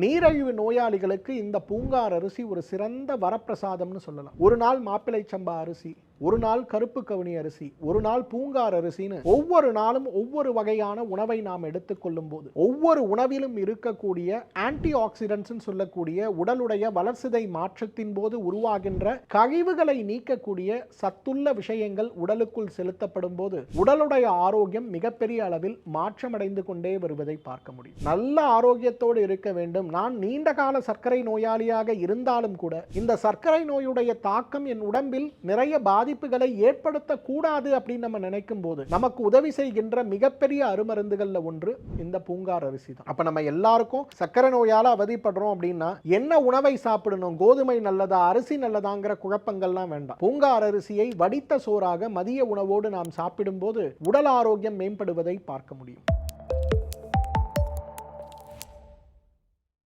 நீரழிவு நோயாளிகளுக்கு இந்த பூங்கார் அரிசி ஒரு சிறந்த வரப்பிரசாதம்னு சொல்லலாம். ஒரு நாள் மாப்பிளை சம்பா அரிசி. ஒரு நாள் கருப்பு கவுனி அரிசி ஒரு நாள் பூங்கார் அரிசின்னு ஒவ்வொரு நாளும் ஒவ்வொரு வகையான உணவை நாம் எடுத்துக்கொள்ளும் போது ஒவ்வொரு உணவிலும் இருக்கக்கூடிய ஆன்டி ஆக்சிடென்ட்ஸ் சொல்லக்கூடிய உடலுடைய வளர்சிதை மாற்றத்தின் போது உருவாகின்ற கழிவுகளை நீக்கக்கூடிய சத்துள்ள விஷயங்கள் உடலுக்குள் செலுத்தப்படும் போது உடலுடைய ஆரோக்கியம் மிகப்பெரிய அளவில் மாற்றமடைந்து கொண்டே வருவதை பார்க்க முடியும். நல்ல ஆரோக்கியத்தோடு இருக்க வேண்டும். நான் நீண்ட கால சர்க்கரை நோயாளியாக இருந்தாலும் கூட இந்த சர்க்கரை நோயுடைய தாக்கம் என் உடம்பில் நிறைய பாதிப்புகளை ஏற்படுத்தக்கூடாது அப்படின்னு நம்ம நினைக்கும் போது நமக்கு உதவி செய்கின்ற மிகப்பெரிய அருமருந்துகள்ல ஒன்று இந்த பூங்கார் அரிசி தான். அப்ப நம்ம எல்லாருக்கும் சர்க்கரை நோயால அவதிப்படுறோம் அப்படின்னா என்ன உணவை சாப்பிடணும்? கோதுமை நல்லதா? அரிசி நல்லதாங்கிற குழப்பங்கள்லாம் வேண்டாம். பூங்கார் அரிசியை வடித்த சோறாக மதிய உணவோடு நாம் சாப்பிடும்போது உடல் ஆரோக்கியம் மேம்படுவதை பார்க்க முடியும்.